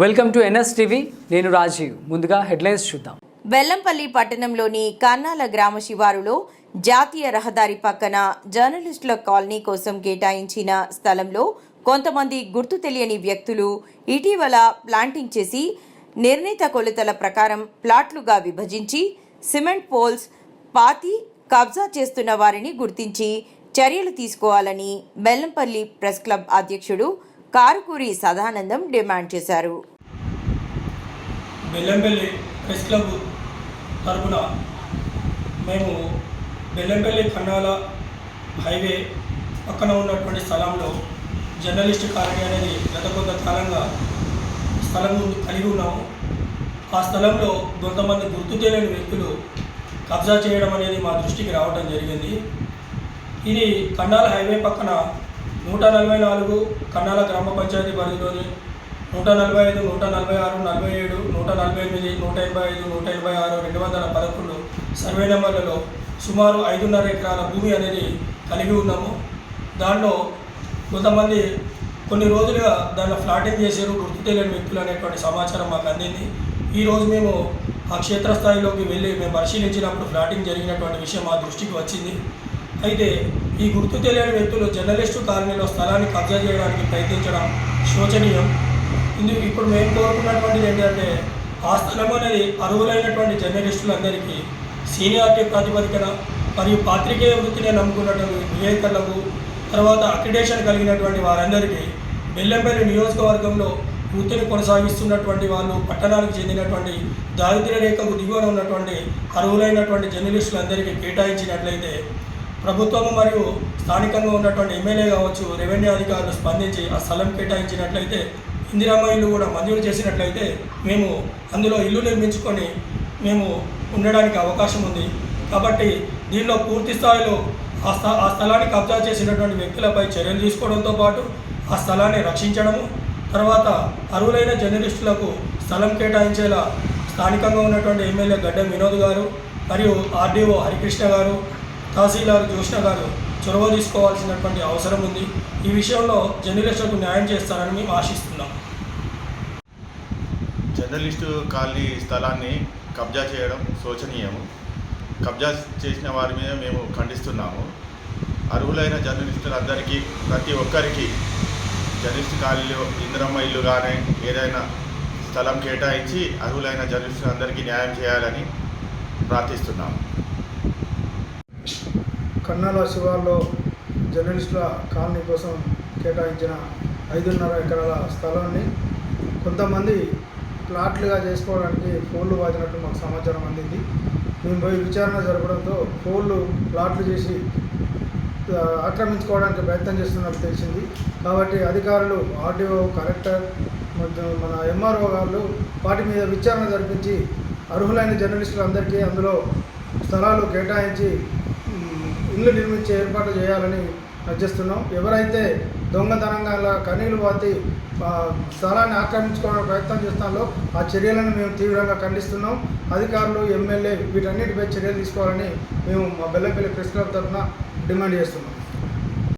Welcome to NS TV. నేను రాజీవ్. ముందుగా headlines చూద్దాం. బెల్లంపల్లి పట్టణంలోని కన్నాల గ్రామ శివారులో జాతీయ రహదారి పక్కన జర్నలిస్టుల కాలనీ కోసం కేటాయించిన స్థలంలో కొంతమంది గుర్తు తెలియని వ్యక్తులు ఇటీవల ప్లాంటింగ్ చేసి నిర్ణీత కొలతల ప్రకారం ప్లాట్లుగా విభజించి సిమెంట్ పోల్స్ పాతి కబ్జా చేస్తున్న వారిని గుర్తించి చర్యలు తీసుకోవాలని బెల్లంపల్లి ప్రెస్ క్లబ్ అధ్యక్షుడు కారుకూరి సదానందం డిమాండ్ చేశారు. బెల్లంపల్లి ప్రెస్ క్లబ్ తరపున మేము బెల్లంపల్లి కన్నాల హైవే పక్కన ఉన్నటువంటి స్థలంలో జర్నలిస్ట్ కాలనీ అనేది గత కొంతకాలంగా స్థలం కలిగి ఉన్నాము. ఆ స్థలంలో కొంతమంది గుర్తు తెలియని వ్యక్తులు కబ్జా చేయడం అనేది మా దృష్టికి రావడం జరిగింది. ఇది కన్నాల హైవే పక్కన నూట నలభై నాలుగు కన్నాల గ్రామ పంచాయతీ పరిధిలోని నూట నలభై ఐదు నూట నలభై ఆరు నలభై ఏడు నూట నలభై ఎనిమిది నూట ఎనభై ఐదు నూట ఎనభై ఆరు రెండు వందల పదకొండు సర్వే నెంబర్లలో సుమారు ఐదున్నర ఎకరాల భూమి అనేది కలిగి ఉన్నాము. దానిలో కొంతమంది కొన్ని రోజులుగా దానిలో ఫ్లాటింగ్ చేశారు గుర్తు తెలియని వ్యక్తులు అనేటువంటి సమాచారం మాకు అందింది. ఈరోజు మేము ఆ క్షేత్రస్థాయిలోకి వెళ్ళి మేము పరిశీలించినప్పుడు ఫ్లాటింగ్ జరిగినటువంటి విషయం మా దృష్టికి వచ్చింది. అయితే ఈ గుర్తు తెలియని వ్యక్తులు జర్నలిస్టు కాలనీలో స్థలాన్ని కబ్జా చేయడానికి ప్రయత్నించడం శోచనీయం. ఇందుకు ఇప్పుడు మేము కోరుకున్నటువంటిది ఏంటంటే ఆ స్థలం అనేది అర్హులైనటువంటి జర్నలిస్టులందరికీ సీనియారిటీ ప్రాతిపదికన మరియు పాత్రికేయ వృత్తిని నమ్ముకున్నటువంటి విలేకరులకు తర్వాత అక్రిడేషన్ కలిగినటువంటి వారందరికీ బెల్లంపల్లి నియోజకవర్గంలో వృత్తిని కొనసాగిస్తున్నటువంటి వాళ్ళు పట్టణానికి చెందినటువంటి దారిద్ర్య రేఖకు దిగువన ఉన్నటువంటి అర్హులైనటువంటి జర్నలిస్టులందరికీ కేటాయించినట్లయితే ప్రభుత్వము మరియు స్థానికంగా ఉన్నటువంటి ఎమ్మెల్యే కావచ్చు రెవెన్యూ అధికారులు స్పందించి ఆ స్థలం కేటాయించినట్లయితే ఇందిరామ ఇల్లు కూడా మంజూరు చేసినట్లయితే మేము అందులో ఇల్లు నిర్మించుకొని మేము ఉండడానికి అవకాశం ఉంది. కాబట్టి దీనిలో పూర్తి స్థాయిలో ఆ స్థ ఆ స్థలాన్ని కబ్జా చేసినటువంటి వ్యక్తులపై చర్యలు తీసుకోవడంతో పాటు ఆ స్థలాన్ని రక్షించడము తర్వాత అర్హులైన జర్నలిస్టులకు స్థలం కేటాయించేలా స్థానికంగా ఉన్నటువంటి ఎమ్మెల్యే గడ్డ వినోద్ గారు మరియు ఆర్డీఓ హరికృష్ణ గారు తహసీల్దార్ జోష్ణ గారు చొరవ తీసుకోవాల్సినటువంటి అవసరం ఉంది. ఈ విషయంలో జర్నలిస్టులకు న్యాయం చేస్తారని మేము ఆశిస్తున్నాం. జర్నలిస్టు ఖాళీ స్థలాన్ని కబ్జా చేయడం శోచనీయము. కబ్జా చేసిన వారి మీద మేము ఖండిస్తున్నాము. అర్హులైన జర్నలిస్టులందరికీ ప్రతి ఒక్కరికి జర్నలిస్ట్ ఖాళీలు ఇందిరమ్మ ఇల్లు కానీ ఏదైనా స్థలం కేటాయించి అర్హులైన జర్నలిస్టులందరికీ న్యాయం చేయాలని ప్రార్థిస్తున్నాము. కన్నాల శివార్లో జర్నలిస్టుల కాలనీ కోసం కేటాయించిన ఐదున్నర ఎకరాల స్థలాన్ని కొంతమంది ప్లాట్లుగా చేసుకోవడానికి ఫోన్లు వాచినట్టు మాకు సమాచారం అందింది. మేము పోయి విచారణ జరపడంతో ఫోన్లు ప్లాట్లు చేసి ఆక్రమించుకోవడానికి ప్రయత్నం చేస్తున్నట్టు తెలిసింది. కాబట్టి అధికారులు ఆర్డీఓ కలెక్టర్ మన ఎంఆర్ఓ గారు వాటి మీద విచారణ జరిపించి అర్హులైన జర్నలిస్టులందరికీ అందులో స్థలాలు కేటాయించి ఇల్లు నిర్మించే ఏర్పాటు చేయాలని అర్జిస్తున్నాం ఎవరైతే దొంగతనంగా అలా కనీలు పాతి స్థలాన్ని ఆక్రమించుకోవడానికి ప్రయత్నం చేస్తున్నారో ఆ చర్యలను మేము తీవ్రంగా ఖండిస్తున్నాం. అధికారులు ఎమ్మెల్యే వీటన్నిటిపై చర్యలు తీసుకోవాలని మేము మా బెల్లపల్లి ప్రెస్ క్లబ్ తరఫున డిమాండ్ చేస్తున్నాం.